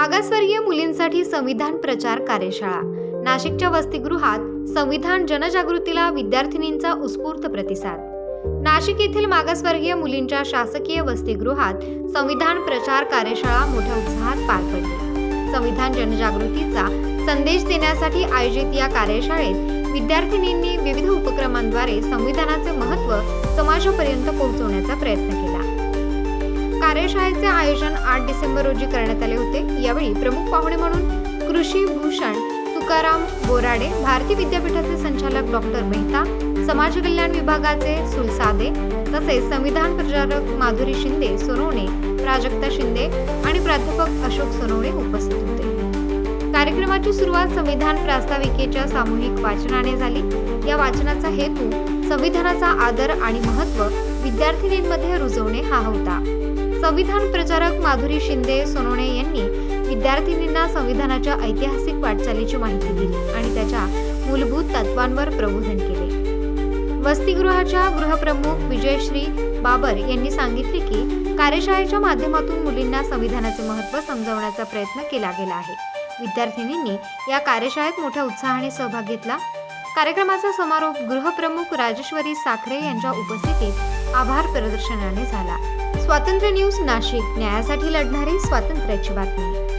मागासवर्गीय मुलींसाठी संविधान प्रचार कार्यशाळा. नाशिकच्या वसतिगृहात संविधान जनजागृतीला विद्यार्थिनींचा उत्स्फूर्त प्रतिसाद. नाशिक येथील मागासवर्गीय मुलींच्या शासकीय वसतिगृहात संविधान प्रचार कार्यशाळा मोठ्या उत्साहात पार पडली. संविधान जनजागृतीचा संदेश देण्यासाठी आयोजित या कार्यशाळेत विद्यार्थिनींनी विविध उपक्रमांद्वारे संविधानाचे महत्त्व समाजापर्यंत पोहोचवण्याचा प्रयत्न केला. कार्यशाळेचे आयोजन आठ डिसेंबर रोजी करण्यात आले होते. यावेळी प्रमुख पाहुणे म्हणून कृषी भूषण तुकाराम बोराडे भारती विद्यापीठाचे संचालक डॉक्टर मेहता समाज कल्याण विभागाचे सुलसादे तसेच संविधान प्रचारक माधुरी शिंदे सोनवणे प्राजक्ता शिंदे आणि प्राध्यापक अशोक सोनवणे उपस्थित होते. कार्यक्रमाची सुरुवात संविधान प्रास्ताविकेच्या सामूहिक वाचनाने झाली. या वाचनाचा हेतू संविधानाचा आदर आणि महत्त्व विद्यार्थिनींमध्ये रुजवणे हा होता. संविधान प्रचारक माधुरी शिंदे सोनोणे यांनी विद्यार्थिनींना संविधानाच्या ऐतिहासिक वाटचालीची माहिती दिली आणि त्याच्या मूलभूत तत्वांवर प्रबोधन केले. वसतिगृहाच्या गृहप्रमुख विजयश्री बाबर यांनी सांगितले की कार्यशाळेच्या माध्यमातून मुलींना संविधानाचे महत्त्व समजावण्याचा प्रयत्न केला गेला आहे. विद्यार्थिनींनी या कार्यशाळेत मोठ्या उत्साहाने सहभाग घेतला कार्यक्रमाचा समारोप गृहप्रमुख राजेश्वरी साखरे यांच्या उपस्थितीत आभार प्रदर्शनाने झाला. स्वातंत्र्य न्यूज नाशिक न्यायासाठी लढणारी स्वातंत्र्याची बातमी.